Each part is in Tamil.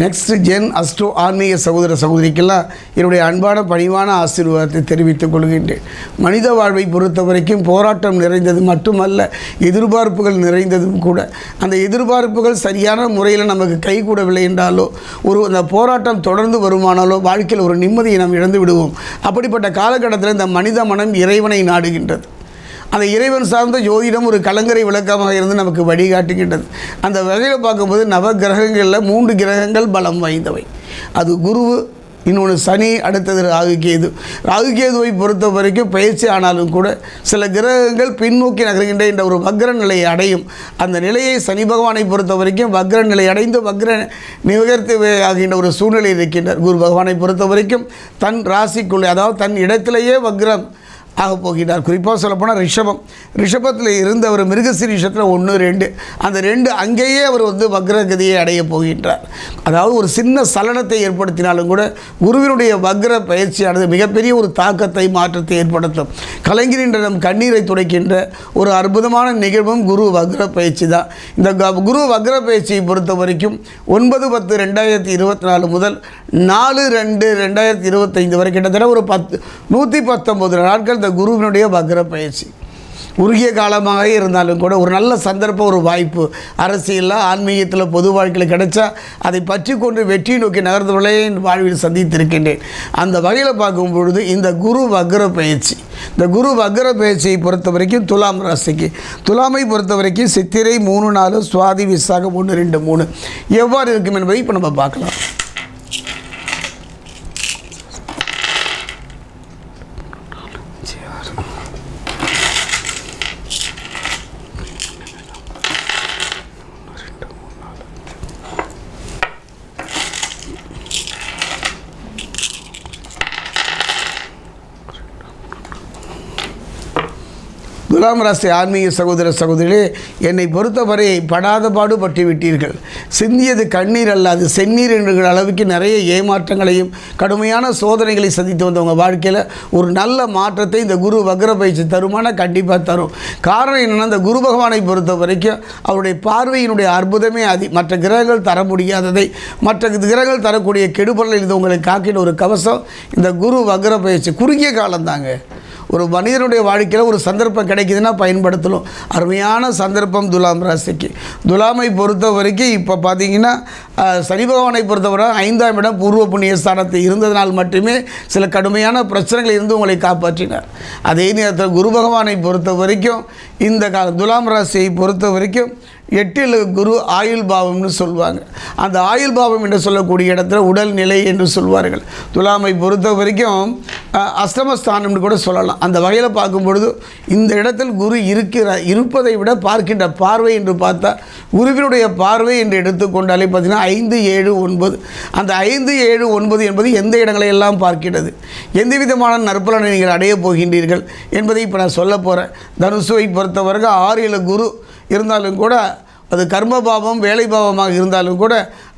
நெக்ஸ்ட் ஜென் அஸ்ட்ரோ ஆன்மீக சகோதர சகோதரிக்கெல்லாம் என்னுடைய அன்பான பணிவான ஆசீர்வாதத்தை தெரிவித்துக் கொள்கின்றேன். மனித வாழ்வை பொறுத்த வரைக்கும் போராட்டம் நிறைந்தது மட்டுமல்ல எதிர்பார்ப்புகள் நிறைந்ததும் கூட. அந்த எதிர்பார்ப்புகள் சரியான முறையில் நமக்கு கைகூடவில்லை என்றாலோ ஒரு அந்த போராட்டம் தொடர்ந்து வருமானாலோ வாழ்க்கையில் ஒரு நிம்மதியை நாம் இழந்து விடுவோம். அப்படிப்பட்ட காலகட்டத்தில் இந்த மனித மனம் இறைவனை நாடுகின்றது. அந்த இறைவன் சார்ந்த ஜோதிடம் ஒரு கலங்கரை விளக்கமாக இருந்து நமக்கு வழிகாட்டுகின்றது. அந்த வகையில் பார்க்கும்போது நவ கிரகங்களில் மூன்று கிரகங்கள் பலம் வாய்ந்தவை. அது குரு இன்னொன்று சனி அடுத்தது ராகுகேது. ராகுகேதுவை பொறுத்த வரைக்கும் பயிற்சி ஆனாலும் கூட சில கிரகங்கள் பின்னோக்கி நகர்கின்ற என்ற ஒரு வக்ர நிலையை அடையும். அந்த நிலையை சனி பகவானை பொறுத்த வரைக்கும் வக்ர நிலை அடைந்து வக்ர நிவர்த்தி ஆகின்ற ஒரு சூழ்நிலை இருக்கின்றார். குரு பகவானை பொறுத்த வரைக்கும் தன் ராசிக்குள்ளே அதாவது தன் இடத்திலேயே வக்ரம் ஆக போகிறார் குறிப்பாக சொல்லப்போனால் ரிஷபம். ரிஷபத்தில் இருந்து அவர் மிருகசிரீஷத்தில் ஒன்று ரெண்டு. அந்த ரெண்டு அங்கேயே அவர் வந்து வக்ரகதியை அடைய போகின்றார். அதாவது ஒரு சின்ன சலனத்தை ஏற்படுத்தினாலும் கூட குருவினுடைய வக்ர பயிற்சியானது மிகப்பெரிய ஒரு தாக்கத்தை மாற்றத்தை ஏற்படுத்தும். கலைஞரின்ற நம் கண்ணீரை துடைக்கின்ற ஒரு அற்புதமான நிகழ்வும் குரு வக்ர பயிற்சி தான். இந்த க- குரு வக்ர பயிற்சியை பொறுத்த வரைக்கும் ஒன்பது பத்து ரெண்டாயிரத்தி இருபத்தி நாலு முதல் நாலு ரெண்டு ரெண்டாயிரத்தி இருபத்தைந்து வரை கிட்டத்தட்ட ஒரு பத்து நூற்றி பத்தொம்பது நாட்கள் இந்த குருவினுடைய வக்ர பயிற்சி குறுகிய காலமாக இருந்தாலும் கூட ஒரு நல்ல சந்தர்ப்பம் ஒரு வாய்ப்பு. அரசியலில் ஆன்மீகத்தில் பொது வாழ்க்கையில் கிடைச்சா அதை பற்றி கொண்டு வெற்றி நோக்கி நகர்ந்தவர்களே என் வாழ்வில் சந்தித்திருக்கின்றேன். அந்த வகையில் பார்க்கும் பொழுது இந்த குரு வக்ர பயிற்சி இந்த குரு வக்ர பயிற்சியை பொறுத்த வரைக்கும் துலாம் ராசிக்கு. துலாமை பொறுத்த வரைக்கும் சித்திரை மூணு நாலு சுவாதி விசாகம் ஒன்று ரெண்டு மூணு. எவ்வாறு இருக்கும் என்பதை இப்போ நம்ம பார்க்கலாம். துலாம் ராசி ஆன்மீக சகோதர சகோதரிகளே என்னை பொறுத்தவரை படாத பாடு பற்றி விட்டீர்கள். சிந்தியது கண்ணீர் அல்லாது செந்நீர் என்கிற அளவுக்கு நிறைய ஏமாற்றங்களையும் கடுமையான சோதனைகளை சந்தித்து வந்தவங்க வாழ்க்கையில் ஒரு நல்ல மாற்றத்தை இந்த குரு வக்ர பயிற்சி தருமான கண்டிப்பாக தரும். காரணம் என்னென்னா இந்த குரு பகவானை பொறுத்த வரைக்கும் அவருடைய பார்வையினுடைய அற்புதமே அதி. மற்ற கிரகங்கள் தர முடியாததை மற்ற கிரகங்கள் தரக்கூடிய கெடுபொருளில் இது உங்களை காக்கின ஒரு கவசம். இந்த குரு வக்ர பயிற்சி குறுகிய காலம்தாங்க. ஒரு மனிதனுடைய வாழ்க்கையில் ஒரு சந்தர்ப்பம் கிடைக்குதுன்னா பயன்படுத்தணும். அருமையான சந்தர்ப்பம் துலாம் ராசிக்கு. துலாமை பொறுத்த வரைக்கும் இப்போ பார்த்தீங்கன்னா சனி பகவானை பொறுத்தவரை ஐந்தாம் இடம் பூர்வ புண்ணிய ஸ்தானத்தில் இருந்ததினால் மட்டுமே சில கடுமையான பிரச்சனைகள் இருந்து உங்களை காப்பாற்றினார். அதே நேரத்தில் குரு பகவானை பொறுத்த வரைக்கும் இந்த கால துலாம் ராசியை பொறுத்த வரைக்கும் எட்டில் குரு ஆயுள் பாவம்னு சொல்லுவாங்க அந்த ஆயுள் பாவம் என்று சொல்லக்கூடிய இடத்துல உடல் நிலை என்று சொல்வார்கள். துலாமை பொறுத்த வரைக்கும் அஷ்டமஸ்தானம்னு கூட சொல்லலாம். அந்த வகையில் பார்க்கும் பொழுது இந்த இடத்தில் குரு இருக்கிற இருப்பதை விட பார்க்கின்ற பார்வை என்று பார்த்தா குருவினுடைய பார்வை என்று எடுத்துக்கொண்டாலே பார்த்தீங்கன்னா ஐந்து ஏழு ஒன்பது. அந்த ஐந்து ஏழு ஒன்பது என்பது எந்த இடங்களை எல்லாம் பார்க்கிறது எந்த விதமான நற்பலனை நீங்கள் அடையப் போகின்றீர்கள் என்பதை இப்போ நான் சொல்ல போகிறேன் தனுசுவை பொறுத்தவரைக்கும் ஆறில் குரு இருந்தாலும் கூட அது கர்ம பாவம் வேலை பாவமாக இருந்தாலும் கூட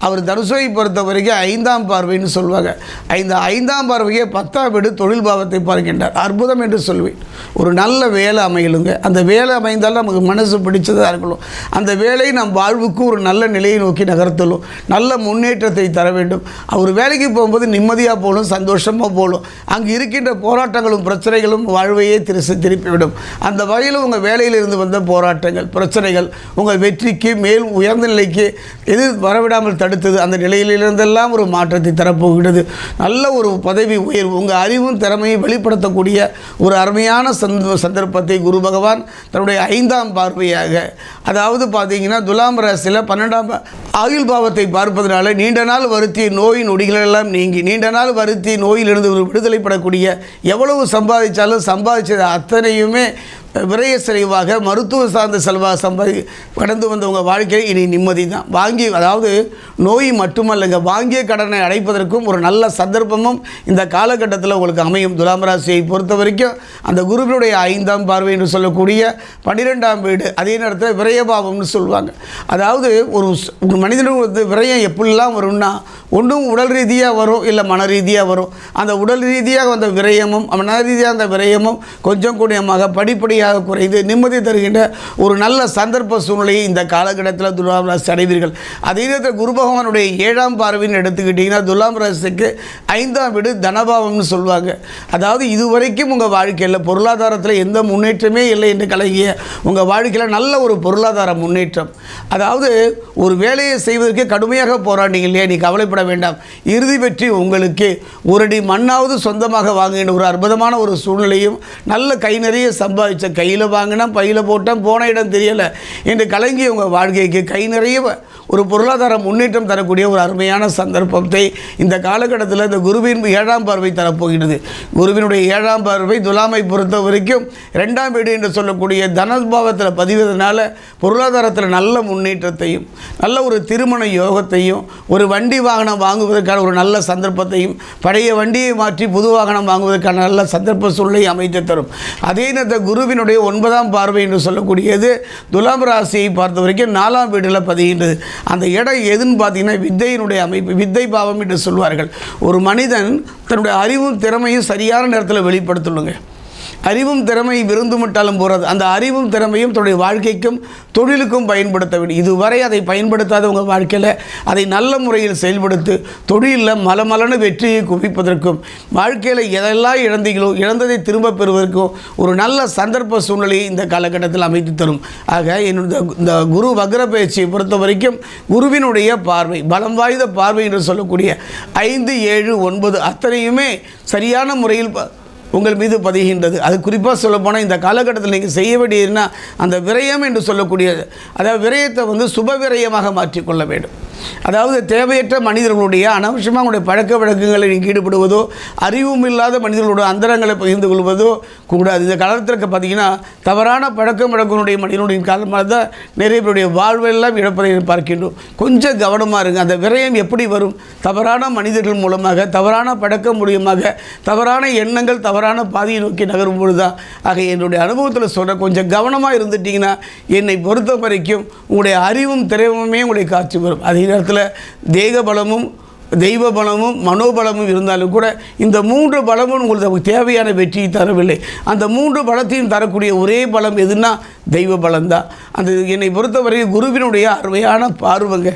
அவர் தனுசுவை பொறுத்த வரைக்கும் ஐந்தாம் பார்வைன்னு சொல்லுவாங்க. ஐந்து ஐந்தாம் பார்வையே பத்தாம் வீடு தொழில் பாவத்தை பார்க்கின்றார். அற்புதம் என்று சொல்வேன். ஒரு நல்ல வேலை அமையலுங்க. அந்த வேலை அமைந்தால் நமக்கு மனசு பிடிச்சதாக இருக்கணும். அந்த வேலை நம் வாழ்வுக்கு ஒரு நல்ல நிலையை நோக்கி நகர்த்தலும். நல்ல முன்னேற்றத்தை தர வேண்டும். அவர் வேலைக்கு போகும்போது நிம்மதியாக போகணும் சந்தோஷமாக போகணும். அங்கே இருக்கின்ற போராட்டங்களும் பிரச்சனைகளும் வாழ்வையே திருசி திருப்பிவிடும் அந்த வகையில் உங்கள் வேலையிலிருந்து வந்த போராட்டங்கள் பிரச்சனைகள் உங்கள் வெற்றிக்கு மேல் உயர்ந்த நிலைக்கு எது வரவிடாமல் தடுத்தது அந்த நிலையிலிருந்தெல்லாம் ஒரு மாற்றத்தை தரப்போகிறது நல்ல ஒரு பதவி உயர்வு உங்கள் அறிவும் திறமையும் வெளிப்படுத்தக்கூடிய ஒரு அருமையான சந்த சந்தர்ப்பத்தை குரு பகவான் தன்னுடைய ஐந்தாம் பார்வையாக அதாவது பார்த்தீங்கன்னா துலாம் ராசியில் பன்னெண்டாம் ஆயுள் பாவத்தை பார்ப்பதனால நீண்ட நாள் வருத்திய நோய் நொடிகளெல்லாம் நீங்கி நீண்ட நாள் வருத்திய நோயிலிருந்து ஒரு விடுதலைப்படக்கூடிய எவ்வளவு சம்பாதிச்சாலும் சம்பாதிச்சது அத்தனையுமே விரய செலவாக மருத்துவ சார்ந்த செலவாக சம்பாதி கடந்து வந்தவங்க வாழ்க்கையில் இனி நிம்மதி தான். வாங்கி அதாவது நோய் மட்டுமல்லங்க வாங்கிய கடனை அடைப்பதற்கும் ஒரு நல்ல சந்தர்ப்பமும் இந்த காலகட்டத்தில் உங்களுக்கு அமையும். துலாம் ராசியை பொறுத்த வரைக்கும் அந்த குருவினுடைய ஐந்தாம் பார்வை என்று சொல்லக்கூடிய பன்னிரெண்டாம் வீடு அதே நேரத்தில் விரயபாவம்னு சொல்லுவாங்க. அதாவது ஒரு ஒரு மனிதனுக்கு வந்து விரயம் எப்படிலாம் வரும்னா ஒன்றும் உடல் ரீதியாக வரும் இல்லை மன ரீதியாக வரும். அந்த உடல் ரீதியாக வந்த விரயமும் மன ரீதியாக அந்த விரயமும் கொஞ்சம் கூடியமாக படிப்படியாக படிப்படியாக குறைந்து நிம்மதி தருகின்ற ஒரு நல்ல சந்தர்ப்ப சூழ்நிலையை இந்த காலகட்டத்தில் துலாம் ராசி அடைவீர்கள். அதே நேரத்தில் குரு பகவானுடைய ஏழாம் பார்வைன்னு எடுத்துக்கிட்டிங்கன்னா துலாம் ராசிக்கு ஐந்தாம் வீடு தனபாவம்னு சொல்லுவாங்க. அதாவது இதுவரைக்கும் உங்கள் வாழ்க்கையில் பொருளாதாரத்தில் எந்த முன்னேற்றமே இல்லை என்று கலங்கிய உங்கள் வாழ்க்கையில் நல்ல ஒரு பொருளாதார முன்னேற்றம். அதாவது ஒரு வேலையை செய்வதற்கு கடுமையாக போராடிங்க இல்லையா? நீ கவலைப்பட வேண்டாம். இறுதி வெற்றி உங்களுக்கு. ஒரு அடி மண்ணாவது சொந்தமாக வாங்குகின்ற ஒரு அற்புதமான ஒரு சூழ்நிலையும் நல்ல கை நிறைய சம்பாதிச்ச கையில் வாங்கினா பையில் போட்டேன் போன இடம் தெரியலை. என்று கலங்கி உங்கள் வாழ்க்கைக்கு கை நிறைய ஒரு பொருளாதார முன்னேற்றம் தரக்கூடிய ஒரு அருமையான சந்தர்ப்பத்தை இந்த காலகட்டத்தில் இந்த குருவின் ஏழாம் பார்வை தரப்போகிறது குருவினுடைய ஏழாம் பார்வை துலாமை பொறுத்த வரைக்கும் ரெண்டாம் வீடு என்று சொல்லக்கூடிய தனபாவத்தில் பதிவதனால பொருளாதாரத்தில் நல்ல முன்னேற்றத்தையும் நல்ல ஒரு திருமண யோகத்தையும் ஒரு வண்டி வாகனம் வாங்குவதற்கான ஒரு நல்ல சந்தர்ப்பத்தையும் பழைய வண்டியை மாற்றி புது வாகனம் வாங்குவதற்கான நல்ல சந்தர்ப்ப சூழ்நிலை அமைத்து தரும். அதே நேரத்தில் குருவின் குருவினுடைய ஒன்பதாம் பார்வை என்று சொல்லக்கூடியது துலாம் ராசியை பார்த்த வரைக்கும் நாலாம் வீடில் பதிகின்றது. அந்த இடம் எதுன்னு பார்த்தீங்கன்னா வித்தையினுடைய அமைப்பு வித்தை பாவம் என்று சொல்வார்கள். ஒரு மனிதன் தன்னுடைய அறிவும் திறமையும் சரியான நேரத்தில் வெளிப்படுத்தணுங்க. அறிவும் திறமை விருந்துமிட்டாலும் போகிறது அந்த அறிவும் திறமையும் தன்னுடைய வாழ்க்கைக்கும் தொழிலுக்கும் பயன்படுத்த வேண்டும். இதுவரை அதை பயன்படுத்தாத உங்கள் வாழ்க்கையில் அதை நல்ல முறையில் செயல்படுத்தி தொழிலில் மலமலன வெற்றியை குவிப்பதற்கும் வாழ்க்கையில் எதெல்லாம் இழந்தீங்களோ இழந்ததை திரும்ப பெறுவதற்கும் ஒரு நல்ல சந்தர்ப்ப சூழ்நிலையை இந்த காலகட்டத்தில் அமைத்து தரும். ஆக என்னுடைய இந்த குரு வக்ர பயிற்சியை பொறுத்த வரைக்கும் குருவினுடைய பார்வை பலம் வாய்ந்த பார்வை என்று சொல்லக்கூடிய ஐந்து ஏழு ஒன்பது அத்தனையுமே சரியான முறையில் ப- உங்கள் மீது பதிகின்றது. அது குறிப்பாக சொல்லப்போனால் இந்த காலகட்டத்தில் நீங்கள் செய்ய வேண்டியதுன்னா அந்த விரயம் என்று சொல்லக்கூடியது அதாவது விரயத்தை வந்து சுப விரயமாக மாற்றிக்கொள்ள வேண்டும். அதாவது தேவையற்ற மனிதர்களுடைய அனாவசியமாக உங்களுடைய பழக்க வழக்கங்களில் நீங்கள் ஈடுபடுவதோ அறிவும் இல்லாத மனிதர்களுடைய அந்தரங்களை பகிர்ந்து கொள்வதோ கூடாது. இந்த காலத்தில் பார்த்தீங்கன்னா தவறான பழக்கம் வழக்கங்களுடைய மனிதனுடைய காலமாக தான் நிறைய பேருடைய வாழ்வெல்லாம் இழப்பதை பார்க்கின்றோம். கொஞ்சம் கவனமாக இருங்க. அந்த விரயம் எப்படி வரும்? தவறான மனிதர்கள் மூலமாக தவறான பழக்கம் மூலியமாக தவறான எண்ணங்கள் தவறான பாதையை நோக்கி நகரும் பொழுது தான் ஆக என்னுடைய அனுபவத்தில் சொல்கிற கொஞ்சம் கவனமாக இருந்துட்டிங்கன்னா என்னை பொறுத்த வரைக்கும் உங்களுடைய அறிவும் திறமுமே உங்களுடைய காட்சி வரும் அதை நேரத்தில் தேக பலமும் தெய்வ பலமும் மனோபலமும் இருந்தாலும் கூட இந்த மூன்று பலமும் உங்களுக்கு தேவையான வெற்றியை தரவில்லை. அந்த மூன்று பலத்தையும் தரக்கூடிய ஒரே பலம் எதுன்னா தெய்வ பலம்தான் அந்த என்னை பொறுத்தவரை குருவினுடைய அருமையான பார்வைங்க.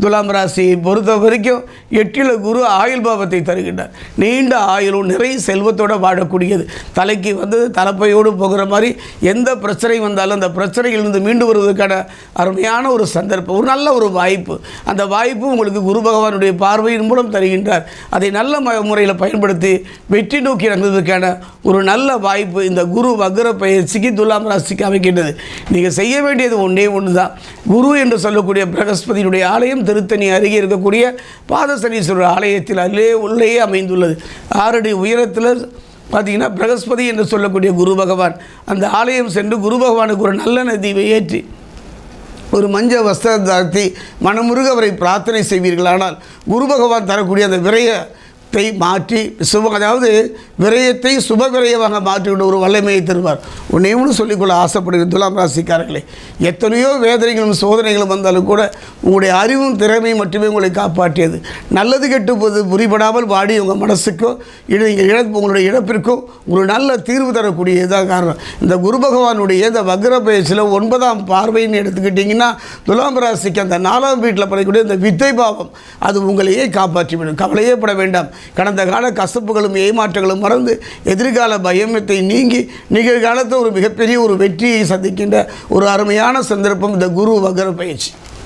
துலாம் ராசியை பொறுத்த வரைக்கும் எட்டில குரு ஆயுள் பாவத்தை தருகின்றார். நீண்ட ஆயுளும் நிறைய செல்வத்தோடு வாழக்கூடியது. தலைக்கு வந்து தலைப்பையோடு போகிற மாதிரி எந்த பிரச்சனை வந்தாலும் அந்த பிரச்சனையிலிருந்து மீண்டு வருவதற்கான அருமையான ஒரு சந்தர்ப்பம் ஒரு நல்ல ஒரு வாய்ப்பு. அந்த வாய்ப்பு உங்களுக்கு குரு பகவானுடைய பார்வையின் மூலம் தருகின்றார். அதை நல்ல ம- முறையில் பயன்படுத்தி வெற்றி நோக்கி இறங்குவதற்கான ஒரு நல்ல வாய்ப்பு இந்த குரு வக்ர பயிற்சிக்கு துலாம் ராசிக்கு அமைக்கின்றது நீங்கள் செய்ய வேண்டியது ஒன்றே ஒன்று தான் குரு என்று சொல்லக்கூடிய பிரகஸ்பதியினுடைய ஆலயம் திருத்தணி அருகே இருக்கக்கூடிய பாதசனீஸ்வரர் ஆலயத்தில் அதிலே உள்ளேயே அமைந்துள்ளது. ஆறடி உயரத்தில் பார்த்திங்கன்னா பிரகஸ்பதி என்று சொல்லக்கூடிய குரு பகவான். அந்த ஆலயம் சென்று குரு பகவானுக்கு ஒரு நல்ல நதியை ஏற்றி ஒரு மஞ்ச வஸ்திரம் தாழ்த்தி மனமுருக அவரை பிரார்த்தனை செய்வீர்களானால் குரு பகவான் தரக்கூடிய அந்த விரயத்தை மாற்றி சுப அதாவது விரயத்தை சுப விரயமாக மாற்றிவிட ஒரு வல்லமையை தருவார். உன்னையும் ஒன்று சொல்லிக்கொள்ள ஆசைப்படுகிற துலாம் ராசிக்காரர்களே எத்தனையோ வேதனைகளும் சோதனைகளும் வந்தாலும் கூட உங்களுடைய அறிவும் திறமையும் மட்டுமே உங்களை காப்பாற்றியது. நல்லது கெட்டு போது புரிபடாமல் வாடி உங்கள் மனசுக்கோ இழ இழப்பு உங்களுடைய இழப்பிற்கோ ஒரு நல்ல தீர்வு தரக்கூடியதுதான் காரணம். இந்த குரு பகவானுடைய இந்த வக்ர பயிற்சியில் ஒன்பதாம் பார்வைன்னு எடுத்துக்கிட்டிங்கன்னா துலாம் ராசிக்கு அந்த நாலாம் வீட்டில் படக்கூடிய இந்த வித்தை பாவம் அது உங்களையே காப்பாற்றிவிடும். கவலையே பட வேண்டாம். கடந்த கால கசப்புகளும் ஏமாற்றங்களும் மறந்து எதிர்கால பயமத்தை நீங்கி நிகழ்காலத்தில் ஒரு மிகப்பெரிய ஒரு வெற்றியை சந்திக்கின்ற ஒரு அருமையான சந்தர்ப்பம் இந்த குரு வகர பயிற்சி.